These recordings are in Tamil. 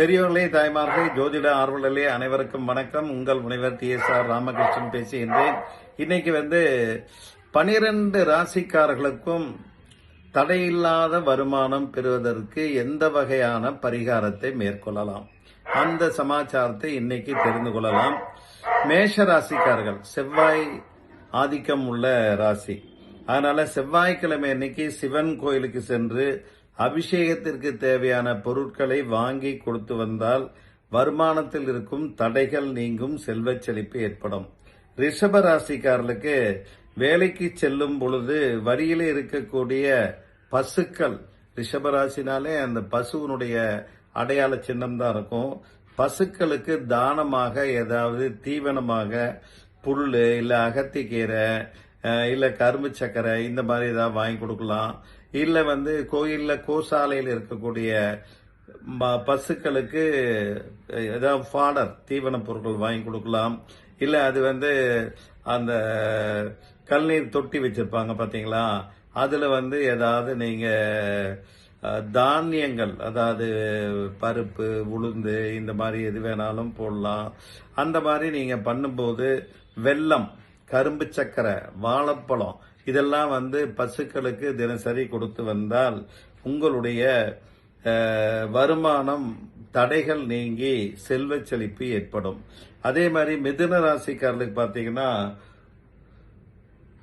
பெரியவர்களே தாய்மார்களே ஜோதிட ஆர்வலர்களே அனைவருக்கும் வணக்கம். உங்கள் முனைவர் டி எஸ் ஆர் ராமகிருஷ்ணன் பேசுகின்றேன். இன்னைக்கு வந்து பனிரெண்டு ராசிக்காரர்களுக்கும் தடையில்லாத வருமானம் பெறுவதற்கு எந்த வகையான பரிகாரத்தை மேற்கொள்ளலாம்? அந்த சமாச்சாரத்தை இன்னைக்கு தெரிந்து கொள்ளலாம். மேஷ ராசிக்காரர்கள் செவ்வாய் ஆதிக்கம் உள்ள ராசி. அதனால செவ்வாய்க்கிழமை அன்னைக்கு சிவன் கோயிலுக்கு சென்று அபிஷேகத்திற்கு தேவையான பொருட்களை வாங்கி கொடுத்து வந்தால் வருமானத்தில் இருக்கும் தடைகள் நீங்கும் செல்வச் செழிப்பு ஏற்படும். ரிஷப ராசிக்காரர்களுக்கு வேலைக்கு செல்லும் பொழுது வரியில இருக்கக்கூடிய பசுக்கள் ரிஷபராசினாலே அந்த பசுவினுடைய அடையாள சின்னம் தான் இருக்கும். பசுக்களுக்கு தானமாக ஏதாவது தீவனமாக புல் இல்லை அகத்திக்கீரை இல்லை கரும்பு சக்கரை இந்த மாதிரி ஏதாவது வாங்கி கொடுக்கலாம். இல்லை வந்து கோயிலில் கோசாலையில் இருக்கக்கூடிய ம- பசுக்களுக்கு ஏதாவது ஃபாடர் தீவனப் பொருட்கள் வாங்கி கொடுக்கலாம். இல்லை அது வந்து அந்த கல்நீர் தொட்டி வச்சுருப்பாங்க பார்த்தீங்களா அதில் வந்து ஏதாவது நீங்கள் தானியங்கள் அதாவது பருப்பு உளுந்து இந்த மாதிரி எது வேணாலும் போடலாம். அந்த மாதிரி நீங்கள் பண்ணும்போது வெல்லம் கரும்பு சக்கரை வாழைப்பழம் இதெல்லாம் வந்து பசுக்களுக்கு தினசரி கொடுத்து வந்தால் உங்களுடைய வருமானம் தடைகள் நீங்கி செல்வ செழிப்பு ஏற்படும். அதே மாதிரி மிதுன ராசிக்காரர்களுக்கு பார்த்தீங்கன்னா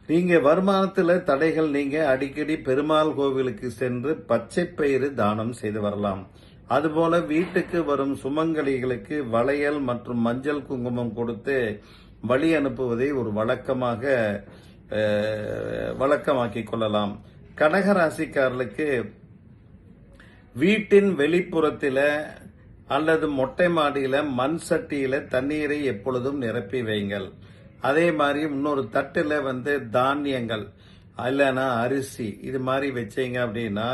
நீங்க வருமானத்தில் தடைகள் நீங்க அடிக்கடி பெருமாள் கோவிலுக்கு சென்று பச்சை பயிறு தானம் செய்து வரலாம். அதுபோல வீட்டுக்கு வரும் சுமங்கலிகளுக்கு வளையல் மற்றும் மஞ்சள் குங்குமம் கொடுத்து வழி அனுப்புவதை ஒரு வழக்கமாக வழக்கமாக்கிக் கொள்ளலாம். கடகராசிக்காரர்களுக்கு வீட்டின் வெளிப்புறத்தில் அல்லது மொட்டை மாடியில் மண் சட்டியில் தண்ணீரை எப்பொழுதும் நிரப்பி வைங்கள். அதே மாதிரி இன்னொரு தட்டில் வந்து தானியங்கள் இல்லைன்னா அரிசி இது மாதிரி வச்சீங்க அப்படின்னா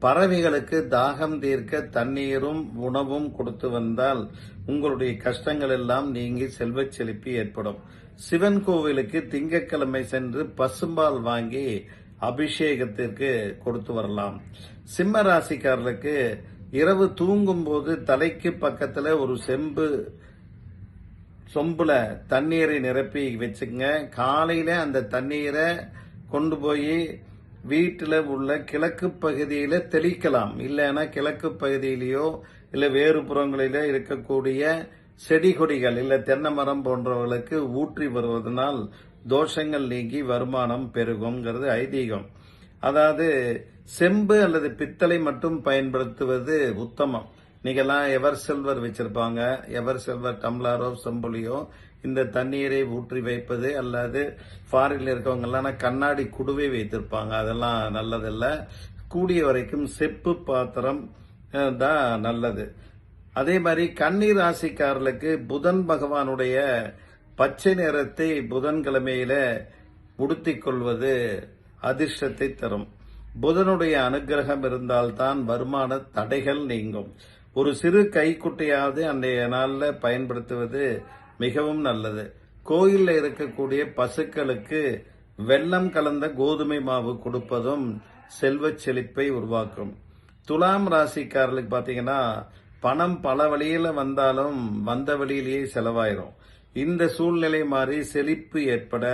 பறவைகளுக்கு தாகம் தீர்க்க தண்ணீரும் உணவும் கொடுத்து வந்தால் உங்களுடைய கஷ்டங்கள் எல்லாம் நீங்கி செல்வச் செழிப்பு ஏற்படும். சிவன் கோவிலுக்கு திங்கட்கிழமை சென்று பசும்பால் வாங்கி அபிஷேகத்திற்கு கொடுத்து வரலாம். சிம்ம ராசிக்காரர்களுக்கு இரவு தூங்கும் போது தலைக்கு பக்கத்துல ஒரு செம்பு சொம்புல தண்ணீரை நிரப்பி வச்சுங்க காலையில அந்த தண்ணீரை கொண்டு போய் வீட்டில் உள்ள கிழக்கு பகுதியில் தெளிக்கலாம். இல்லைன்னா கிழக்கு பகுதியிலேயோ இல்லை வேறு புறங்களில இருக்கக்கூடிய செடி கொடிகள் இல்லை தென்னை மரம் போன்றவர்களுக்கு ஊற்றி வருவதனால் தோஷங்கள் நீங்கி வருமானம் பெருகுங்கிறது ஐதீகம். அதாவது செம்பு அல்லது பித்தளை மட்டும் பயன்படுத்துவது உத்தமம். நீங்கெல்லாம் எவர் செல்வர் வச்சிருப்பாங்க. எவர் செல்வர் டம்ளாரோ செம்புலியோ இந்த தண்ணீரை ஊற்றி வைப்பது அல்லது ஃபாரின்ல இருக்கவங்கெல்லாம் கண்ணாடி குடுவை வைத்திருப்பாங்க. அதெல்லாம் நல்லதில்ல. கூடிய வரைக்கும் செப்பு பாத்திரம் தான் நல்லது. அதே மாதிரி கண்ணீர் ராசிக்காரர்களுக்கு புதன் பகவானுடைய பச்சை நிறத்தை புதன்கிழமையில உடுத்திக் கொள்வது அதிர்ஷ்டத்தை தரும். புதனுடைய அனுகிரகம் இருந்தால்தான் வருமான தடைகள் நீங்கும். ஒரு சிறு கைக்குட்டையாவது அன்றைய நாளில் பயன்படுத்துவது மிகவும் நல்லது. கோயிலில் இருக்கக்கூடிய பசுக்களுக்கு வெள்ளம் கலந்த கோதுமை மாவு கொடுப்பதும் செல்வச் செழிப்பை உருவாக்கும். துலாம் ராசிக்காரர்களுக்கு பார்த்தீங்கன்னா பணம் பல வழியில் வந்தாலும் வந்த வழியிலேயே செலவாயிரும். இந்த சூழ்நிலை மாறி செழிப்பு ஏற்பட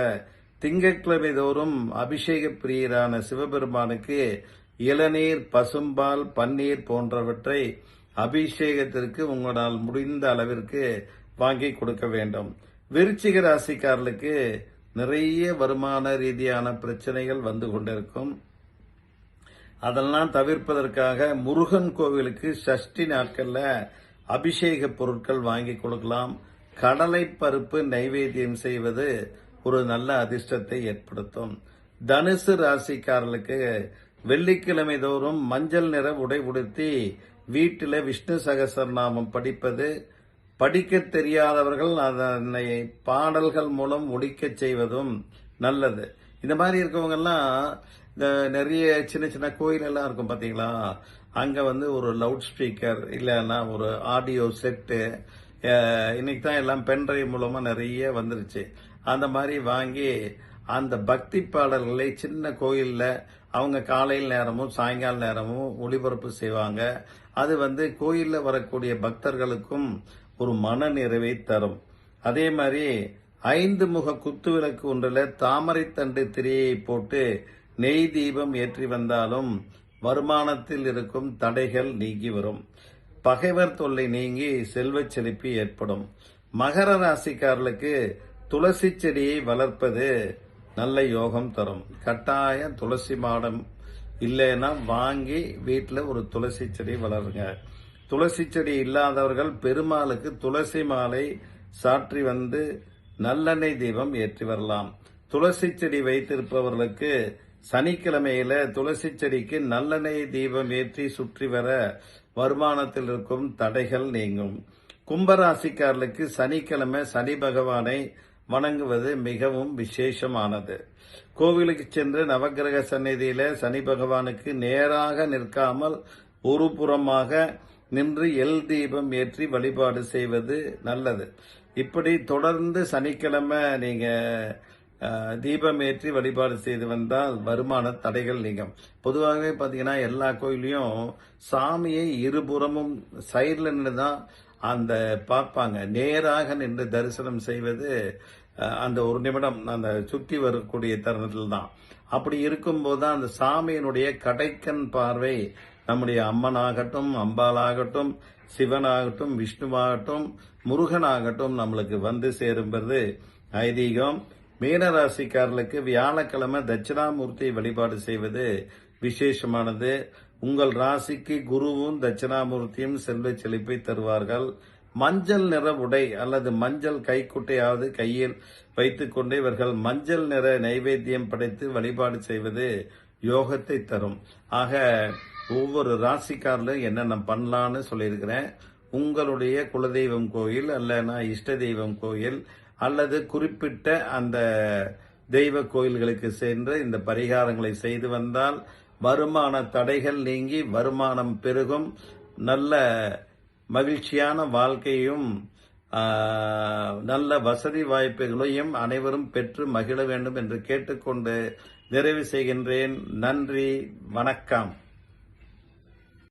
திங்கட்கிழமை தோறும் அபிஷேக பிரியரான சிவபெருமானுக்கு இளநீர் பசும்பால் பன்னீர் போன்றவற்றை அபிஷேகத்திற்கு உங்களால் முடிந்த அளவிற்கு வாங்கி கொடுக்க வேண்டும். விருச்சிக ராசிக்காரர்களுக்கு நிறைய வருமான ரீதியான பிரச்சனைகள் வந்து கொண்டிருக்கும். அதெல்லாம் தவிர்ப்பதற்காக முருகன் கோவிலுக்கு சஷ்டி நாட்களில் அபிஷேக பொருட்கள் வாங்கி கொடுக்கலாம். கடலை பருப்பு நைவேத்தியம் செய்வது ஒரு நல்ல அதிர்ஷ்டத்தை ஏற்படுத்தும். தனுசு ராசிக்காரர்களுக்கு வெள்ளிக்கிழமை தோறும் மஞ்சள் நிற உடை உடுத்தி வீட்டில் விஷ்ணு சகசரநாமம் படிப்பது படிக்க தெரியாதவர்கள் அதனை பாடல்கள் மூலம் ஒழிக்கச் செய்வதும் நல்லது. இந்த மாதிரி இருக்கவங்கெல்லாம் இந்த நிறைய சின்ன சின்ன கோயில் எல்லாம் இருக்கும் பார்த்தீங்களா அங்கே வந்து ஒரு லவுட் ஸ்பீக்கர் இல்லைன்னா ஒரு ஆடியோ செட்டு இன்னைக்கு தான் எல்லாம் பென்ட்ரைவ் மூலமாக நிறைய வந்துருச்சு. அந்த மாதிரி வாங்கி அந்த பக்தி பாடல்களை சின்ன கோயிலில் அவங்க காலையில் நேரமும் சாயங்கால நேரமும் ஒளிபரப்பு செய்வாங்க. அது வந்து கோயிலில் வரக்கூடிய பக்தர்களுக்கும் ஒரு மன நிறைவை தரும். அதே மாதிரி ஐந்து முக குத்து விளக்கு ஒன்றில் தாமரைத்தண்டு திரையை போட்டு நெய் தீபம் ஏற்றி வந்தாலும் வருமானத்தில் இருக்கும் தடைகள் நீங்கி வரும். பகைவர் தொல்லை நீங்கி செல்வச் செழிப்பு ஏற்படும். மகர ராசிக்காரர்களுக்கு துளசி செடியை வளர்ப்பது நல்ல யோகம் தரும். கட்டாயம் துளசி மாடம் இல்லைன்னா வாங்கி வீட்டில் ஒரு துளசி செடி வளருங்க. துளசி செடி இல்லாதவர்கள் பெருமாளுக்கு துளசி மாலை சாற்றி வந்து நல்லெண்ணெய் தீபம் ஏற்றி வரலாம். துளசி செடி வைத்திருப்பவர்களுக்கு சனிக்கிழமையில துளசி செடிக்கு நல்லெண்ணெய் தீபம் ஏற்றி சுற்றி வர வருமானத்தில் இருக்கும் தடைகள் நீங்கும். கும்பராசிக்காரர்களுக்கு சனிக்கிழமை சனி பகவானை வணங்குவது மிகவும் விசேஷமானது. கோவிலுக்கு சென்று நவக்கிரக சந்நிதியில சனி பகவானுக்கு நேராக நிற்காமல் ஒரு புறமாக நின்று எல் தீபம் ஏற்றி வழிபாடு செய்வது நல்லது. இப்படி தொடர்ந்து சனிக்கிழமை நீங்க தீபம் ஏற்றி வழிபாடு செய்து வந்தால் வருமான தடைகள் நீங்கும். பொதுவாகவே பார்த்தீங்கன்னா எல்லா கோயிலையும் சாமியை இருபுறமும் சைடில் நின்று தான் அந்த பார்ப்பாங்க. நேராக நின்று தரிசனம் செய்வது அந்த ஒரு நிமிடம் அந்த சுற்றி வரக்கூடிய தருணத்தில் தான் அப்படி இருக்கும்போது தான் அந்த சாமியினுடைய கடைக்கண் பார்வை நம்முடைய அம்மனாகட்டும் அம்பாளாகட்டும் சிவனாகட்டும் விஷ்ணுவாகட்டும் முருகனாகட்டும் நம்மளுக்கு வந்து சேரும்பது ஐதீகம். மீனராசிக்காரர்களுக்கு வியாழக்கிழமை தட்சிணாமூர்த்தி வழிபாடு செய்வது விசேஷமானது. உங்கள் ராசிக்கு குருவும் தட்சிணாமூர்த்தியும் செல்வ செழிப்பை தருவார்கள். மஞ்சள் நிற உடை அல்லது மஞ்சள் கைக்குட்டையாவது கையில் வைத்துக்கொண்டு இவர்கள் மஞ்சள் நிற நைவேத்தியம் படைத்து வழிபாடு செய்வது யோகத்தை தரும். ஆக ஒவ்வொரு ராசிக்காரிலும் என்னென்ன பண்ணலான்னு சொல்லியிருக்கிறேன். உங்களுடைய குலதெய்வம் கோயில் அல்லனா இஷ்ட தெய்வம் கோயில் அல்லது குறிப்பிட்ட அந்த தெய்வ கோயில்களுக்கு சென்று இந்த பரிகாரங்களை செய்து வந்தால் வருமான தடைகள் நீங்கி வருமானம் பெருகும். நல்ல மகிழ்ச்சியான வாழ்க்கையும் நல்ல வசதி வாய்ப்புகளையும் அனைவரும் பெற்று மகிழ வேண்டும் என்று கேட்டுக்கொண்டு நிறைவு செய்கின்றேன். நன்றி. வணக்கம்.